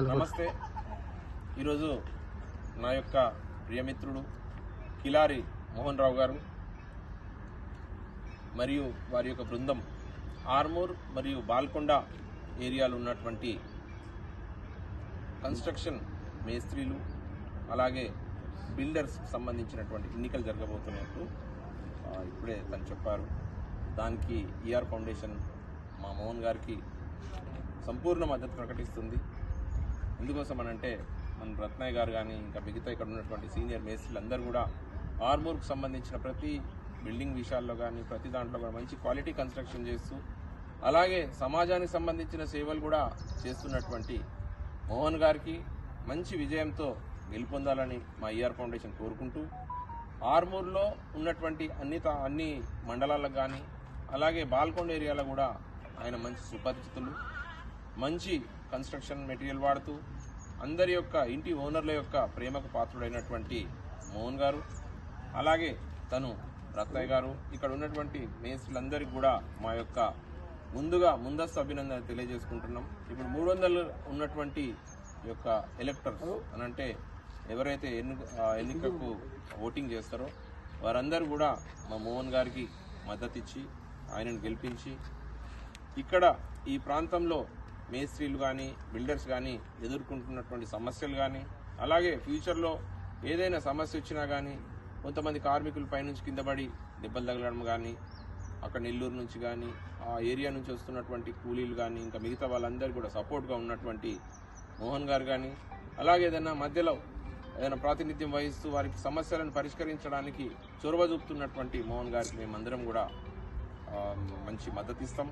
నమస్తే. ఈరోజు నా యొక్క ప్రియమిత్రుడు కిలారి మోహన్ రావు గారు మరియు వారి యొక్క బృందం ఆర్మూర్ మరియు బాల్కొండ ఏరియాలో ఉన్నటువంటి కన్స్ట్రక్షన్ మేస్త్రీలు అలాగే బిల్డర్స్ సంబంధించినటువంటి ఎన్నికలు జరగబోతున్నట్టు ఇప్పుడే తను చెప్పారు. దానికి ఈఆర్ ఫౌండేషన్ మా మోహన్ గారికి సంపూర్ణ మద్దతు ప్రకటిస్తుంది. ఎందుకోసం అనంటే మన రత్నయ్య గారు కానీ ఇంకా మిగతా ఇక్కడ ఉన్నటువంటి సీనియర్ మేస్త్రులు అందరూ కూడా ఆర్మూర్కి సంబంధించిన ప్రతి బిల్డింగ్ విషయాల్లో కానీ ప్రతి దాంట్లో కూడా మంచి క్వాలిటీ కన్స్ట్రక్షన్ చేస్తూ అలాగే సమాజానికి సంబంధించిన సేవలు కూడా చేస్తున్నటువంటి మోహన్ గారికి మంచి విజయంతో గెలుపొందాలని మా ఈఆర్ ఫౌండేషన్ కోరుకుంటూ ఆర్మూర్లో ఉన్నటువంటి అన్ని అన్ని మండలాలకు కానీ అలాగే బాల్కొండ ఏరియాలో కూడా ఆయన మంచి సుపరిచితులు. మంచి కన్స్ట్రక్షన్ మెటీరియల్ వాడుతూ అందరి యొక్క ఇంటి ఓనర్ల యొక్క ప్రేమకు పాత్రుడైనటువంటి మోహన్ గారు అలాగే తను రత్నయ్య గారు ఇక్కడ ఉన్నటువంటి మేస్త్రులందరికీ కూడా మా యొక్క ముందుగా ముందస్తు అభినందన తెలియజేసుకుంటున్నాం. ఇప్పుడు మూడు వందలు ఉన్నటువంటి యొక్క ఎలక్టర్స్ అనంటే ఎవరైతే ఎన్ను ఎన్నికకు ఓటింగ్ చేస్తారో వారందరూ కూడా మా మోహన్ గారికి మద్దతిచ్చి ఆయనను గెలిపించి ఇక్కడ ఈ ప్రాంతంలో మేస్త్రీలు కానీ బిల్డర్స్ కానీ ఎదుర్కొంటున్నటువంటి సమస్యలు కానీ అలాగే ఫ్యూచర్లో ఏదైనా సమస్య వచ్చినా కానీ కొంతమంది కార్మికులు పైనుంచి కింద పడి దెబ్బలు తగలడం కానీ అక్కడ నెల్లూరు నుంచి కానీ ఆ ఏరియా నుంచి వస్తున్నటువంటి కూలీలు కానీ ఇంకా మిగతా వాళ్ళందరూ కూడా సపోర్ట్గా ఉన్నటువంటి మోహన్ గారు కానీ అలాగే ఏదైనా మధ్యలో ఏదైనా ప్రాతినిధ్యం వహిస్తూ వారికి సమస్యలను పరిష్కరించడానికి చొరవ చూపుతున్నటువంటి మోహన్ గారికి మేమందరం కూడా మంచి మద్దతు ఇస్తాం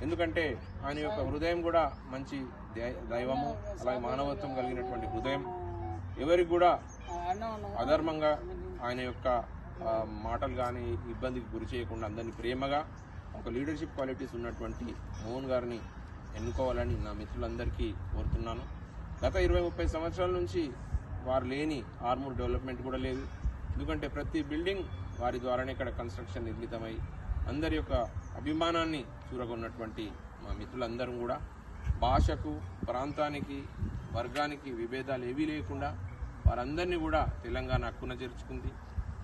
ఎందుకంటే ఆయన యొక్క హృదయం కూడా మంచి దై- దైవము అలాగే మానవత్వం కలిగినటువంటి హృదయం. ఎవరికి కూడా అధర్మంగా ఆయన యొక్క మాటలు కానీ ఇబ్బందికి గురి చేయకుండా అందరినీ ప్రేమగా ఒక లీడర్షిప్ క్వాలిటీస్ ఉన్నటువంటి మోహన్ గారిని ఎన్నుకోవాలని నా మిత్రులందరికీ కోరుతున్నాను. గత ఇరవై ముప్పై సంవత్సరాల నుంచి వారు లేని ఆర్మూర్ డెవలప్మెంట్ కూడా లేదు. ఎందుకంటే ప్రతి బిల్డింగ్ వారి ద్వారానే ఇక్కడ కన్స్ట్రక్షన్ నిర్మితమై అందరి యొక్క అభిమానాన్ని చూరగొన్నటువంటి మా మిత్రులందరం కూడా భాషకు ప్రాంతానికి వర్గానికి విభేదాలు ఏవీ లేకుండా వారందరినీ కూడా తెలంగాణ హక్కున చేర్చుకుంది.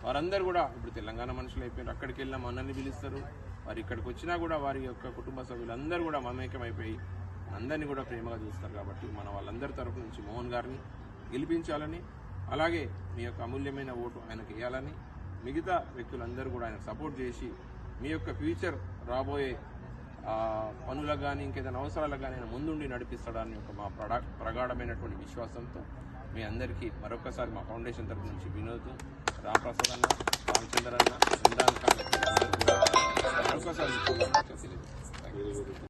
వారందరూ కూడా ఇప్పుడు తెలంగాణ మనుషులు అయిపోయారు. అక్కడికి వెళ్ళిన మనల్ని పిలుస్తారు. వారు ఇక్కడికి వచ్చినా కూడా వారి యొక్క కుటుంబ సభ్యులందరూ కూడా మమేకమైపోయి అందరినీ కూడా ప్రేమగా చూస్తారు కాబట్టి మన వాళ్ళందరి తరపు నుంచి మోహన్ గారిని గెలిపించాలని అలాగే మీ యొక్క అమూల్యమైన ఓటు ఆయనకు వేయాలని మిగతా వ్యక్తులందరూ కూడా ఆయనకు సపోర్ట్ చేసి మీ యొక్క ఫ్యూచర్ రాబోయే పనులకు కానీ ఇంకేదైనా అవసరాలకు కానీ ఆయన ముందుండి నడిపిస్తాడని ఒక మా ప్రడా ప్రగాఢమైనటువంటి విశ్వాసంతో మీ అందరికీ మరొకసారి మా ఫౌండేషన్ తరపు నుంచి వినోద్. రామప్రసాద్ అన్న రామచంద్ర అన్న ఇందాన్ ఖాన్ మరొకసారి తెలియదు